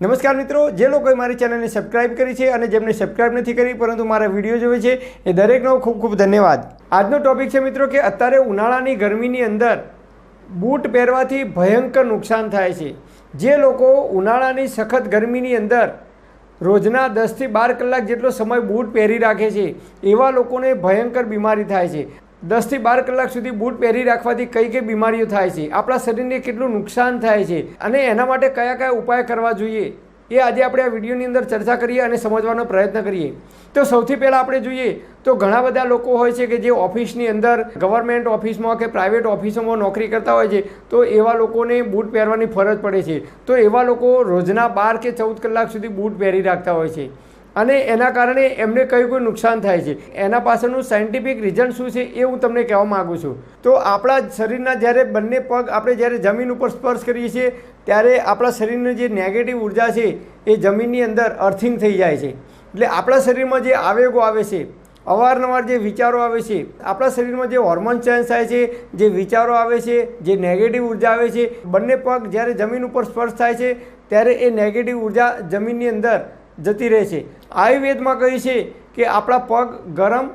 નમસ્કાર મિત્રો, જે લોકોએ મારી ચેનલને સબસ્ક્રાઇબ કરી છે અને જેમને સબસ્ક્રાઇબ નથી કરી, પરંતુ મારા વીડિયો જોવે છે, એ દરેકનો ખૂબ ખૂબ ધન્યવાદ. આજનો ટોપિક છે મિત્રો કે અત્યારે ઉનાળાની ગરમીની અંદર બૂટ પહેરવાથી ભયંકર નુકસાન થાય છે. જે લોકો ઉનાળાની સખત ગરમીની અંદર રોજના દસથી બાર કલાક જેટલો સમય બૂટ પહેરી રાખે છે, એવા લોકોને ભયંકર બીમારી થાય છે. દસથી બાર કલાક સુધી બૂટ પહેરી રાખવાથી કઈ કઈ બીમારીઓ થાય છે? આપણા શરીરને કેટલું નુકસાન થાય છે? અને એના માટે કયા કયા ઉપાય કરવા જોઈએ? એ આજે આપણે આ વિડીયોની અંદર ચર્ચા કરીએ અને સમજવાનો પ્રયત્ન કરીએ. તો સૌથી પહેલાં આપણે જોઈએ, તો ઘણા બધા લોકો હોય છે કે જે ઓફિસની અંદર, ગવર્મેન્ટ ઓફિસમાં કે પ્રાઇવેટ ઓફિસોમાં નોકરી કરતા હોય છે, તો એવા લોકોને બૂટ પહેરવાની ફરજ પડે છે. તો એવા લોકો રોજના બાર કે ચૌદ કલાક સુધી બૂટ પહેરી રાખતા હોય છે. અને એના કારણે એમને કયું કોઈ નુકસાન થાય છે. એના પાછળનું સાયન્ટિફિક રીઝન શું છે એ હું તમને કહેવા માગું છું. તો આપણા શરીરના જ્યારે બંને પગ આપણે જ્યારે જમીન ઉપર સ્પર્શ કરીએ છીએ, ત્યારે આપણા શરીરની જે નેગેટિવ ઊર્જા છે એ જમીનની અંદર અર્થિંગ થઈ જાય છે. એટલે આપણા શરીરમાં જે આવેગો આવે છે, અવારનવાર જે વિચારો આવે છે, આપણા શરીરમાં જે હોર્મોન ચેન્જ થાય છે, જે વિચારો આવે છે, જે નેગેટિવ ઊર્જા આવે છે, બંને પગ જ્યારે જમીન ઉપર સ્પર્શ થાય છે, ત્યારે એ નેગેટિવ ઊર્જા જમીનની અંદર જતી રહે છે. આયુર્વેદમાં કહ્યું છે કે આપણા પગ ગરમ,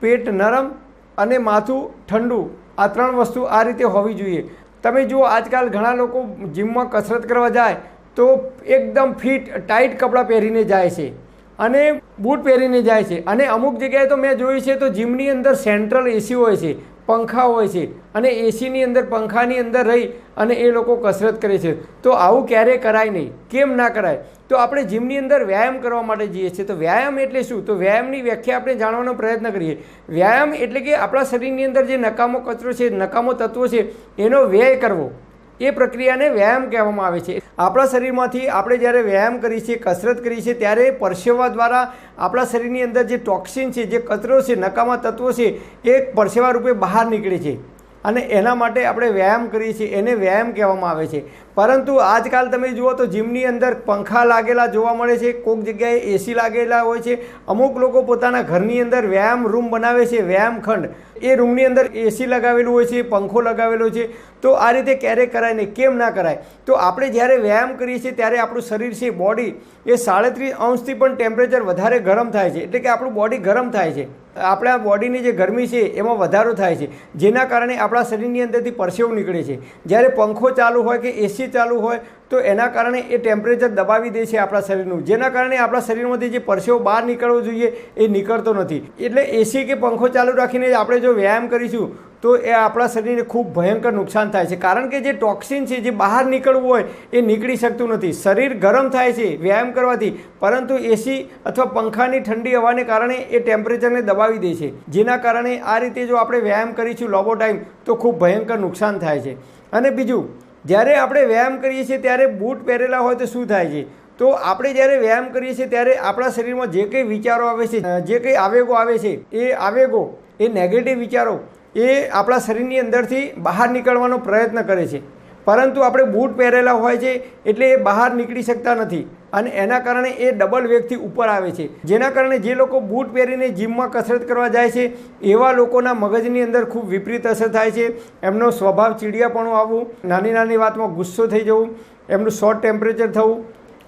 પેટ નરમ અને માથું ઠંડુ આ ત્રણ વસ્તુ આ રીતે હોવી જોઈએ. તમે જુઓ, આજકાલ ઘણા લોકો જીમમાં કસરત કરવા જાય તો એકદમ ફિટ, ટાઈટ કપડાં પહેરીને જાય છે અને બૂટ પહેરીને જાય છે. અને અમુક જગ્યાએ તો મેં જોયું છે તો જીમની અંદર સેન્ટ્રલ એસી હોય છે. પંખા હોય છે અને એસીની અંદર, પંખાની અંદર રહી અને એ લોકો કસરત કરે છે. તો આવું ક્યારેય કરાય નહીં? કેમ ના કરાય? તો આપણે જીમની અંદર વ્યાયામ કરવા માટે જઈએ છીએ. તો વ્યાયામ એટલે શું? તો વ્યાયામની વ્યાખ્યા આપણે જાણવાનો પ્રયત્ન કરીએ. વ્યાયામ એટલે કે આપણા શરીરની અંદર જે નકામો કચરો છે, નકામો તત્વો છે, એનો વ્યય કરવો. એ પ્રક્રિયાને વ્યાયામ કહેવામાં આવે છે. આપણા શરીરમાંથી આપણે જ્યારે વ્યાયામ કરીએ છીએ, કસરત કરીએ છીએ, ત્યારે પરસેવા દ્વારા આપણા શરીરની અંદર જે ટોક્સિન છે, જે કચરો છે, નકામા તત્વો છે, એ પરસેવા રૂપે બહાર નીકળે છે. અને એના માટે આપણે વ્યાયામ કરીએ છીએ, એને વ્યાયામ કહેવામાં આવે છે. પરંતુ આજકાલ તમે જુઓ તો જીમની અંદર પંખા લાગેલા જોવા મળે છે, કોઈક જગ્યાએ એસી લાગેલા હોય છે. અમુક લોકો પોતાના ઘરની અંદર વ્યાયામ રૂમ બનાવે છે, વ્યાયામ ખંડ. એ રૂમની અંદર એસી લગાવેલું હોય છે, પંખો લગાવેલો છે. તો આ રીતે ક્યારેય કરાય નહીં કેમ ના કરાય? તો આપણે જ્યારે વ્યાયામ કરીએ છીએ ત્યારે આપણું શરીર છે બોડી એ સાડત્રીસ અંશથી પણ ટેમ્પરેચર વધારે ગરમ થાય છે. એટલે કે આપણું બોડી ગરમ થાય છે. આપણા બોડીની જે ગરમી છે એમાં વધારો થાય છે. જેના કારણે આપણા શરીરની અંદરથી પરસેવો નીકળે છે. જ્યારે પંખો ચાલુ હોય કે એસી ચાલુ હોય તો એના કારણે એ ટેમ્પરેચર દબાવી દે છે આપણા શરીરનું. જેના કારણે આપણા શરીરમાંથી જે પરસેવો બહાર નીકળવો જોઈએ એ નીકળતો નથી. એટલે એસી કે પંખો ચાલુ રાખીને આપણે જો વ્યાયામ કરીશું, તો એ આપણા શરીરને ખૂબ ભયંકર નુકસાન થાય છે. કારણ કે જે ટોક્સિન છે, જે બહાર નીકળવું હોય, એ નીકળી શકતું નથી. શરીર ગરમ થાય છે વ્યાયામ કરવાથી, પરંતુ એસી અથવા પંખાની ઠંડી હવાને કારણે એ ટેમ્પરેચરને દબાવી દે છે. જેના કારણે આ રીતે જો આપણે વ્યાયામ કરીશું લાંબો ટાઈમ તો ખૂબ ભયંકર નુકસાન થાય છે. અને બીજું જ્યારે આપણે વ્યાયામ કરીએ છીએ ત્યારે બૂટ પહેરેલા હોય તો શું થાય છે? તો આપણે જ્યારે વ્યાયામ કરીએ છીએ ત્યારે આપણા શરીરમાં જે કંઈ વિચારો આવે છે, જે કંઈ આવેગો આવે છે, એ આવેગો, એ નેગેટિવ વિચારો એ આપણા શરીરની અંદરથી બહાર નીકળવાનો પ્રયત્ન કરે છે. પરંતુ આપણે બૂટ પહેરેલા હોય છે એટલે એ બહાર નીકળી શકતા નથી. અને એના કારણે એ ડબલ વેગથી ઉપર આવે છે. જેના કારણે જે લોકો બૂટ પહેરીને જીમમાં કસરત કરવા જાય છે, એવા લોકોના મગજની અંદર ખૂબ વિપરીત અસર થાય છે. એમનો સ્વભાવ ચીડિયાપણું આવવું, નાની નાની વાતમાં ગુસ્સો થઈ જવું, એમનું શોર્ટ ટેમ્પરેચર થવું,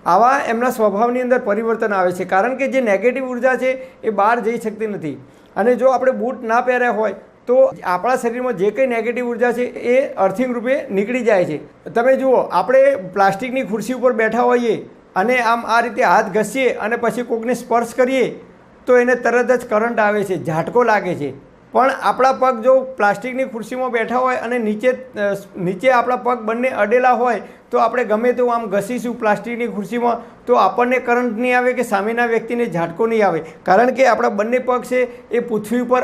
આવા એમના સ્વભાવની અંદર પરિવર્તન આવે છે. કારણ કે જે નેગેટિવ ઊર્જા છે, એ બહાર જઈ શકતી નથી. અને જો આપણે બૂટ ના પહેર્યા હોય તો આપણા શરીરમાં જે કંઈ નેગેટિવ ઊર્જા છે એ અર્થિંગ રૂપે નીકળી જાય છે. તમે જુઓ, આપણે પ્લાસ્ટિકની ખુરશી ઉપર બેઠા હોઈએ અને આમ આ રીતે હાથ ઘસીએ અને પછી કોકને સ્પર્શ કરીએ, તો એને તરત જ કરંટ આવે છે, ઝાટકો લાગે છે. પણ આપણા પગ જો પ્લાસ્ટિકની ખુરશીમાં બેઠા હોય અને નીચે નીચે આપણા પગ બંને અડેલા હોય, તો આપણે ગમે તેવું આમ ઘસીશું પ્લાસ્ટિકની ખુરશીમાં, તો આપણને કરંટ નહીં આવે કે સામેના વ્યક્તિને ઝાટકો નહીં આવે. કારણ કે આપણા બંને પગ છે એ પૃથ્વી ઉપર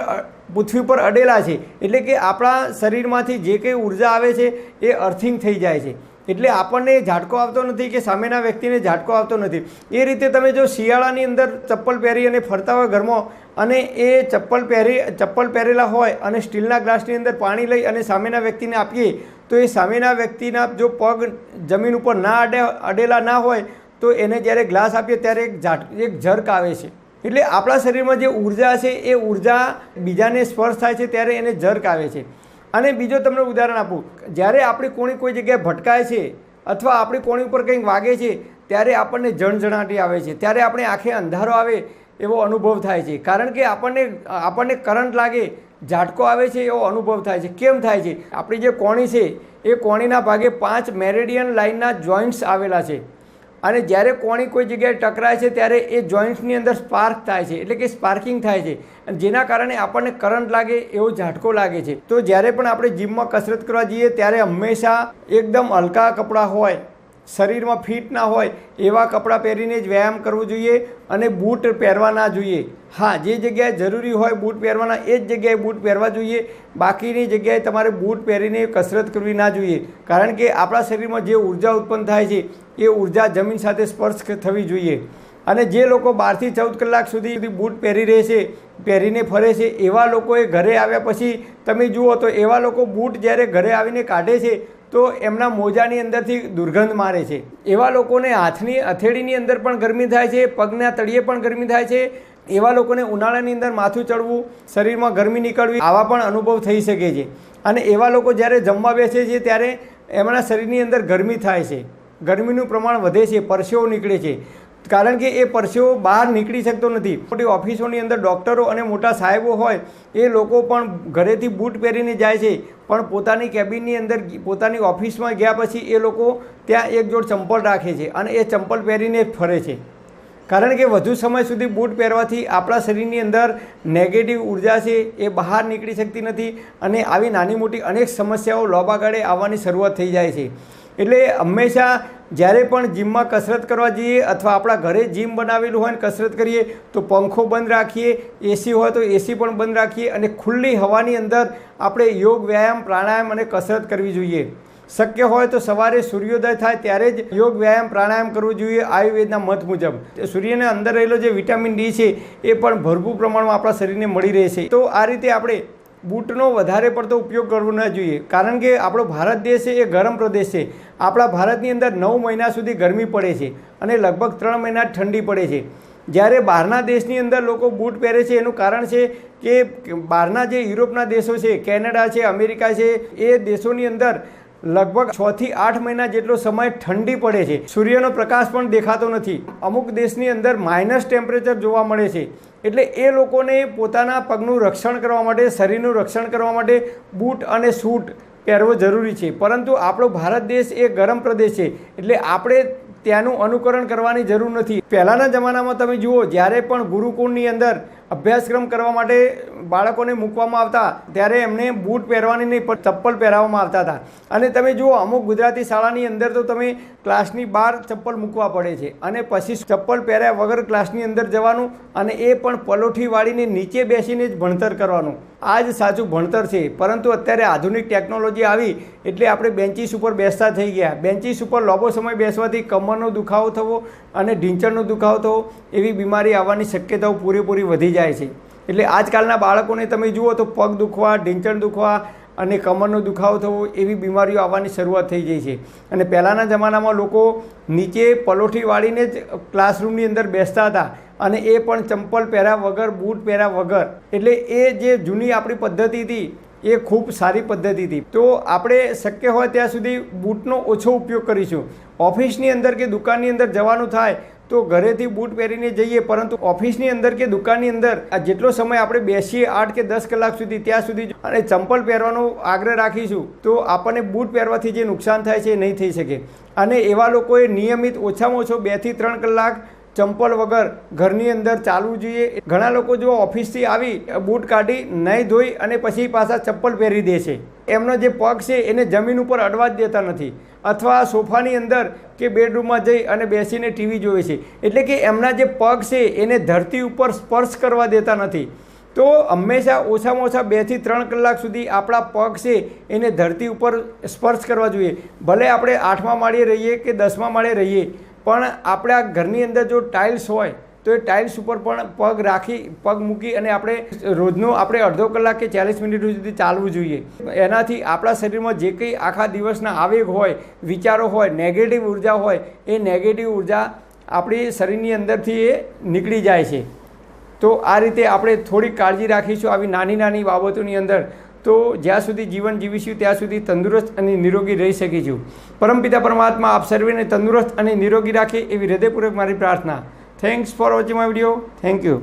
પૃથ્વી પર અડેલા છે. એટલે કે આપણા શરીરમાંથી જે કંઈ ઊર્જા આવે છે, એ અર્થિંગ થઈ જાય છે. એટલે આપણને ઝાટકો આવતો નથી કે સામેના વ્યક્તિને ઝાટકો આવતો નથી. એ રીતે તમે જો શિયાળાની અંદર ચપ્પલ પહેરી અને ફરતા હોય ઘરમાં અને એ ચપ્પલ પહેરી, ચપ્પલ પહેરેલા હોય અને સ્ટીલના ગ્લાસની અંદર પાણી લઈ અને સામેના વ્યક્તિને આપીએ, તો એ સામેના વ્યક્તિના જો પગ જમીન ઉપર ના અડે, અડેલા ના હોય, તો એને જ્યારે ગ્લાસ આપીએ ત્યારે એક ઝાટ, એક ઝરક આવે છે. એટલે આપણા શરીરમાં જે ઊર્જા છે, એ ઊર્જા બીજાને સ્પર્શ થાય છે ત્યારે એને જર્ક આવે છે. અને બીજો તમને ઉદાહરણ આપું. જ્યારે આપણી કોણી કોઈ જગ્યાએ ભટકાય છે અથવા આપણી કોણી ઉપર કંઈક વાગે છે, ત્યારે આપણને જણજણાટી આવે છે. ત્યારે આપણે આંખે અંધારો આવે એવો અનુભવ થાય છે. કારણ કે આપણને આપણને કરંટ લાગે, ઝાટકો આવે છે એવો અનુભવ થાય છે. કેમ થાય છે? આપણી જે કોણી છે, એ કોણીના ભાગે પાંચ મેરેડિયન લાઇનના જોઈન્ટ્સ આવેલા છે. અને જ્યારે કોણી કોઈ જગ્યાએ ટકરાય છે, ત્યારે એ જોઈન્ટ્સની અંદર સ્પાર્ક થાય છે, એટલે કે સ્પાર્કિંગ થાય છે. અને જેના કારણે આપણને કરંટ લાગે, એવો ઝાટકો લાગે છે. તો જ્યારે પણ આપણે જીમમાં કસરત કરવા જઈએ, ત્યારે હંમેશા એકદમ હલકા કપડાં હોય શરીરમાં ફિટ ના હોય એવા કપડાં પહેરીને જ વ્યાયામ કરવો જોઈએ અને બૂટ પહેરવા ના જોઈએ. હા, જે જગ્યાએ જરૂરી હોય બૂટ પહેરવાના, એ જ જગ્યાએ બૂટ પહેરવા જોઈએ. બાકીની જગ્યાએ તમારે બૂટ પહેરીને કસરત કરવી ના જોઈએ. કારણ કે આપણા શરીરમાં જે ઊર્જા ઉત્પન્ન થાય છે, એ ઊર્જા જમીન સાથે સ્પર્શ થવી જોઈએ. અને જે લોકો બારથી ચૌદ કલાક સુધી બૂટ પહેરી રહે છે, પહેરીને ફરે છે, એવા લોકોએ ઘરે આવ્યા પછી તમે જુઓ તો એવા લોકો બૂટ જ્યારે ઘરે આવીને કાઢે છે તો એમના મોજાની અંદરથી દુર્ગંધ મારે છે. એવા લોકોને હાથની હથેળીની અંદર પણ ગરમી થાય છે, પગના તળિયે પણ ગરમી થાય છે. એવા લોકોને ઉનાળાની અંદર માથું ચડવું, શરીરમાં ગરમી નીકળવી, આવા પણ અનુભવ થઈ શકે છે. અને એવા લોકો જ્યારે જમવા બેસે છે ત્યારે એમના શરીરની અંદર ગરમી થાય છે. ગરમીનું પ્રમાણ વધે છે, પરસેવો નીકળે છે. કારણ કે એ પરસેવો બહાર નીકળી શકતો નથી. મોટી ઓફિસોની અંદર ડૉક્ટરો અને મોટા સાહેબો હોય, એ લોકો પણ ઘરેથી બૂટ પહેરીને જાય છે. પણ પોતાની કેબિનની અંદર પોતાની ઓફિસમાં ગયા પછી એ લોકો ત્યાં એક જોડ ચંપલ રાખે છે અને એ ચંપલ પહેરીને ફરે છે. કારણ કે વધુ સમય સુધી બૂટ પહેરવાથી આપણા શરીરની અંદર નેગેટિવ ઊર્જા છે, એ બહાર નીકળી શકતી નથી અને આવી નાની મોટી અનેક સમસ્યાઓ લોબા ગાળે આવવાની શરૂઆત થઈ જાય છે. એટલે હંમેશા જ્યારે પણ જીમમાં કસરત કરવા જઈએ અથવા આપણા ઘરે જીમ બનાવેલું હોય ને કસરત કરીએ, તો પંખો બંધ રાખીએ એસી હોય તો એસી પણ બંધ રાખીએ અને ખુલ્લી હવાની અંદર આપણે યોગ, વ્યાયામ, પ્રાણાયામ અને કસરત કરવી જોઈએ. શક્ય હોય તો સવારે સૂર્યોદય થાય ત્યારે જ યોગ, વ્યાયામ, પ્રાણાયામ કરવું જોઈએ, આયુર્વેદના મત મુજબ. સૂર્યને અંદર રહેલો જે વિટામિન ડી છે, એ પણ ભરપૂર પ્રમાણમાં આપણા શરીરને મળી રહેશે. તો આ રીતે આપણે બૂટનો વધારે પડતો ઉપયોગ કરવો ન જોઈએ. કારણ કે આપણો ભારત દેશ છે, એ ગરમ પ્રદેશ છે. આપણા ભારતની અંદર નવ મહિના સુધી ગરમી પડે છે અને લગભગ ત્રણ મહિના ઠંડી પડે છે. જ્યારે બહારના દેશની અંદર લોકો બૂટ પહેરે છે, એનું કારણ છે કે બહારના જે યુરોપના દેશો છે, કેનેડા છે, અમેરિકા છે, એ દેશોની અંદર લગભગ છ થી આઠ મહિના જેટલો સમય ઠંડી પડે છે. સૂર્યનો પ્રકાશ પણ દેખાતો નથી. અમુક દેશની અંદર માઇનસ ટેમ્પરેચર જોવા મળે છે. એટલે એ લોકોને પોતાના પગનું રક્ષણ કરવા માટે, શરીરનું રક્ષણ કરવા માટે બૂટ અને સૂટ પહેરવો જરૂરી છે. પરંતુ આપણો ભારત દેશ એ ગરમ પ્રદેશ છે. એટલે આપણે ત્યાંનું અનુકરણ કરવાની જરૂર નથી. પહેલાંના જમાનામાં તમે જુઓ, જ્યારે પણ ગુરુકુળની અંદર અભ્યાસક્રમ કરવા માટે બાળકોને મૂકવામાં આવતા, ત્યારે એમને બૂટ પહેરવાની નહીં, પણ ચપ્પલ પહેરાવવામાં આવતા હતા. અને તમે જુઓ, અમુક ગુજરાતી શાળાની અંદર તો તમે ક્લાસની બહાર ચપ્પલ મૂકવા પડે છે. અને પછી ચપ્પલ પહેર્યા વગર ક્લાસની અંદર જવાનું અને એ પણ પલોઠી વાળીને નીચે બેસીને જ ભણતર કરવાનું. આ જ સાચું ભણતર છે. પરંતુ અત્યારે આધુનિક ટેકનોલોજી આવી એટલે આપણે બેન્ચીસ ઉપર બેસતા થઈ ગયા. બેન્ચીસ ઉપર લાંબો સમય બેસવાથી કમરનો દુખાવો થવો અને ઢીંચણનો દુખાવો થવો એવી બીમારી આવવાની શક્યતાઓ પૂરેપૂરી વધી જાય છે. એટલે આજકાલના બાળકોને તમે જુઓ તો પગ દુખવા, ઢીંચણ દુખવા અને કમરનો દુખાવો થવો એવી બીમારીઓ આવવાની શરૂઆત થઈ જાય છે. અને પહેલાંના જમાનામાં લોકો નીચે પલોઠી વાળીને જ ક્લાસરૂમની અંદર બેસતા હતા. અને એ પણ ચંપલ પહેર્યા વગર, બૂટ પહેર્યા વગર. એટલે એ જે જૂની આપણી પદ્ધતિ હતી, એ ખૂબ સારી પદ્ધતિ હતી. તો આપણે શક્ય હોય ત્યાં સુધી બૂટનો ઓછો ઉપયોગ કરીશું. ઓફિસની અંદર કે દુકાનની અંદર જવાનું થાય, તો ઘરેથી બૂટ પહેરીને જઈએ. પરંતુ ઓફિસની અંદર કે દુકાનની અંદર, આ જેટલો સમય આપણે બેસીએ આઠ કે દસ કલાક સુધી, ત્યાં સુધી અને ચંપલ પહેરવાનો આગ્રહ રાખીશું, તો આપણને બૂટ પહેરવાથી જે નુકસાન થાય છે એ નહીં થઈ શકે. અને એવા લોકોએ નિયમિત ઓછામાં ઓછો બેથી ત્રણ કલાક ચંપલ વગર ઘરની અંદર ચાલવું જોઈએ. ઘણા લોકો જો ઓફિસથી આવી, બૂટ કાઢી નહીં ધોઈ અને પછી પાછા ચપ્પલ પહેરી દે છે. એમનો જે પગ છે, એને જમીન ઉપર અડવા જ દેતા નથી. અથવા સોફાની અંદર કે બેડરૂમમાં જઈ અને બેસીને ટીવી જોવે છે. એટલે કે એમના જે પગ છે, એને ધરતી ઉપર સ્પર્શ કરવા દેતા નથી. તો હંમેશા ઓછામાં ઓછા બેથી ત્રણ કલાક સુધી આપણા પગ છે, એને ધરતી ઉપર સ્પર્શ કરવા જોઈએ. ભલે આપણે આઠમા માળે રહીએ કે દસમા માળે રહીએ પણ આપણા ઘરની અંદર જો ટાઇલ્સ હોય, તો એ ટાઇલ્સ ઉપર પણ પગ રાખી, પગ મૂકી અને આપણે રોજનું આપણે અડધો કલાક કે ચાલીસ મિનિટ સુધી ચાલવું જોઈએ. એનાથી આપણા શરીરમાં જે કંઈ આખા દિવસના આવેગ હોય, વિચારો હોય નેગેટિવ ઊર્જા હોય, એ નેગેટિવ ઊર્જા આપણી શરીરની અંદરથી એ નીકળી જાય છે. તો આ રીતે આપણે થોડીક કાળજી રાખીશું આવી નાની નાની બાબતોની અંદર. તો જ્યાં સુધી જીવન જીવીશું, ત્યાં સુધી તંદુરસ્ત અને નિરોગી રહી શકીશું. પરમપિતા પરમાત્મા આપ સર્વેને તંદુરસ્ત અને નિરોગી રાખે એવી હૃદયપૂર્વક મારી પ્રાર્થના. Thanks for watching my video thank you